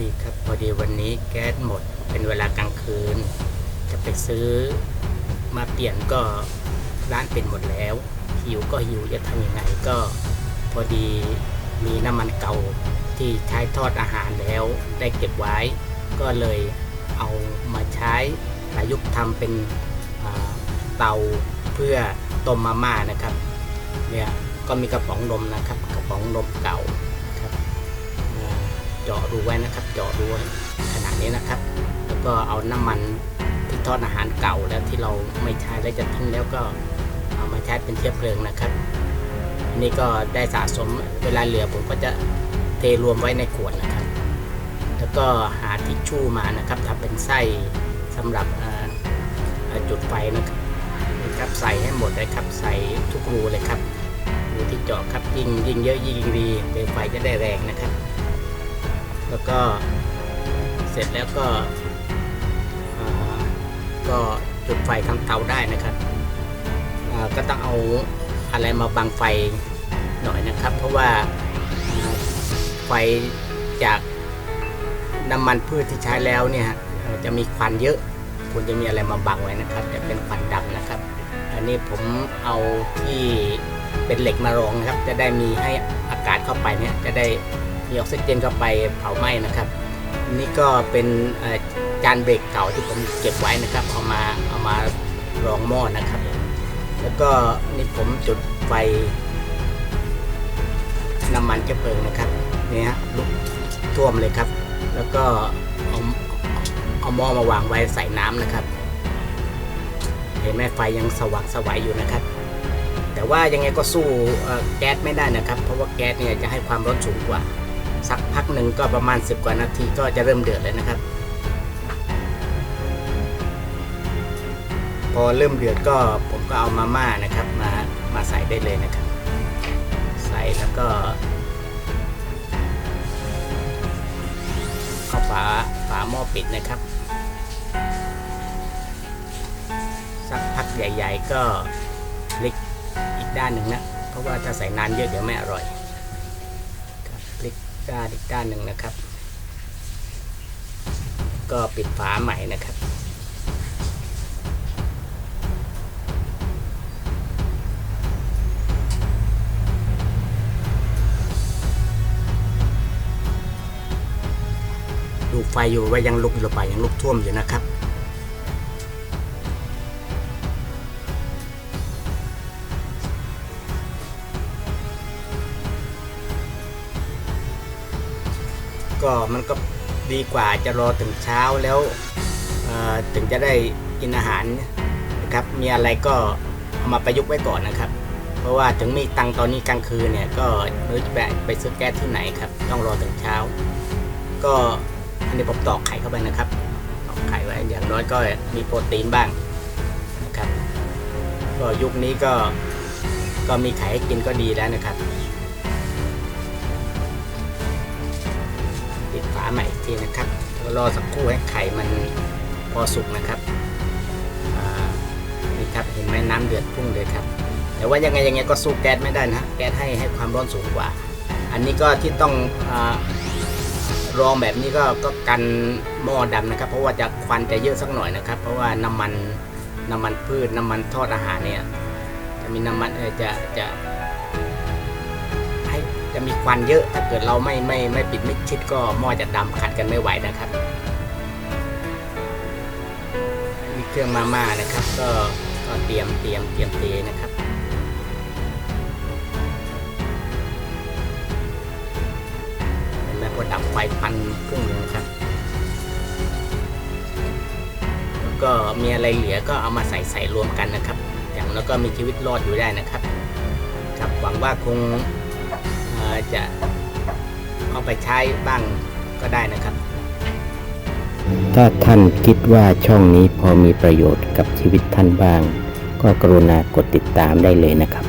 ดีครับพอดีวันนี้แก๊สหมดเป็นเวลากลางคืน จะไปซื้อมาเปลี่ยนก็ร้านเป็นหมดแล้วหิวก็หิวจะทำยังไงก็พอดีมีน้ำมันเก่าที่ใช้ทอดอาหารแล้วได้เก็บไว้ ก็เลยเอามาใช้ประยุกต์ทำเป็นเตาเพื่อต้มมาม่านะครับเนี่ยก็มีกระป๋องนมนะครับกระป๋องนมเก่า รูไว้นะครับเจาะรูไว้ขนาดนี้นะครับ แล้วก็เอาน้ำมันที่ทอดอาหารเก่าแล้วที่เราไม่ใช้แล้วจะทิ้งแล้วก็เอามาใช้เป็นเชื้อเพลิงนะครับนี่ก็ได้สะสมเวลาเหลือผมก็จะเทรวมไว้ในขวดนะครับ แล้วก็หาทิชชู่มานะครับทำเป็นไส้สำหรับจุดไฟนะครับนะครับใส่ให้หมดเลยครับใส่ทุกรูเลยครับรูที่เจาะครับยิ่งยิ่งเยอะยิ่งดีเปลวไฟจะได้แรงนะครับ แล้วก็เสร็จแล้วก็ก็จุดไฟทำเตาได้นะครับก็ต้องเอาอะไรมาบังไฟหน่อยนะครับ เพราะว่าไฟจากน้ำมันพืชที่ใช้แล้วเนี่ยจะมีควันเยอะควรจะมีอะไรมาบังไว้นะครับจะเป็นควันดำนะครับ อันนี้ผมเอาที่เป็นเหล็กมารองนะครับ จะได้มีให้อากาศเข้าไปเนี่ยจะได้ มีออกซิเจนเข้าไปเผาไหม้นะครับ นี่ก็เป็นจานเบรกเก่าที่ผมเก็บไว้นะครับ เอามาเอามารองหม้อนะครับ แล้วก็นี่ผมจุดไฟน้ำมันเชื้อเพลิงนะครับเนี่ยฮะลุกท่วมเลยครับ แล้วก็เอาเอาหม้อมาวางไว้ใส่น้ำนะครับ เห็นไหมไฟยังสว่างสวัยอยู่นะครับ แต่ว่ายังไงก็สู้แก๊สไม่ได้นะครับ เพราะว่าแก๊สเนี่ยจะให้ความร้อนสูงกว่า สักพักหนึ่งก็ประมาณ 10 กว่านาทีก็จะเริ่มเดือดเลยนะครับ พอเริ่มเดือดก็ผมก็เอามาม่านะครับมามาใส่ได้เลยนะครับ ใส่แล้วก็เข้าฝาฝาหม้อปิดนะครับสักพักใหญ่ ๆ ก็พลิกอีกด้านหนึ่งนะ เพราะว่าถ้าใส่นานเยอะเดี๋ยวไม่อร่อย ด้านอีกด้านหนึ่งนะครับ ก็ปิดฝาใหม่นะครับ ดูไฟอยู่ว่ายังลุกอยู่หรือเปล่ายังลุกท่วมอยู่นะครับ ก็มันก็ดีกว่าจะรอถึงเช้าแล้วถึงจะได้กินอาหารนะครับมีอะไรก็เอามาประยุกต์ไว้ก่อนนะครับ เพราะว่าถึงมีตังตอนนี้กลางคืนเนี่ยก็ไม่รู้จะไปไปซื้อแก๊สที่ไหนครับ ต้องรอถึงเช้า ก็อันนี้ผมตอกไข่เข้าไปนะครับตอกไข่ไว้อย่างน้อยก็มีโปรตีนบ้างนะครับก็ยุคนี้ก็ก็มีไข่ให้กินก็ดีแล้วนะครับ ทีนะครับรอสักครู่ให้ไข่มันพอสุกนะครับนี่ครับเห็นไหมน้ำเดือดพุ่งเลยครับ แต่ว่ายังไงยังไงก็สู้แก๊สไม่ได้นะแก๊สให้ให้ความร้อนสูงกว่า อันนี้ก็ที่ต้องอรองแบบนี้ก็ก็กันหม้อดำนะครับ เพราะว่าจะควันจะเยอะสักหน่อยนะครับ เพราะว่าน้ำมันน้ำมันพืชน้ำมันทอดอาหารเนี่ยจะมีน้ำมันเออจะจะ มีควันเยอะ ถ้าเกิดเราไม่ไม่ไม่ปิดมิดชิดก็หม้อจะดำขัดกันไม่ไหวนะครับมีเครื่องมาม่านะครับ ก็ก็เตรียมเตรียมเตรียมเทนะครับเห็นไหมพอดับไฟควันพุ่งลยนะครับแล้วก็มีอะไรเหลือก็เอามาใส่ใส่รวมกันนะครับ อย่างแล้วก็มีชีวิตรอดอยู่ได้นะครับครับหวังว่าคง จะเอาไปใช้บ้างก็ได้นะครับ ถ้าท่านคิดว่าช่องนี้พอมีประโยชน์กับชีวิตท่านบ้าง ก็กรุณากดติดตามได้เลยนะครับ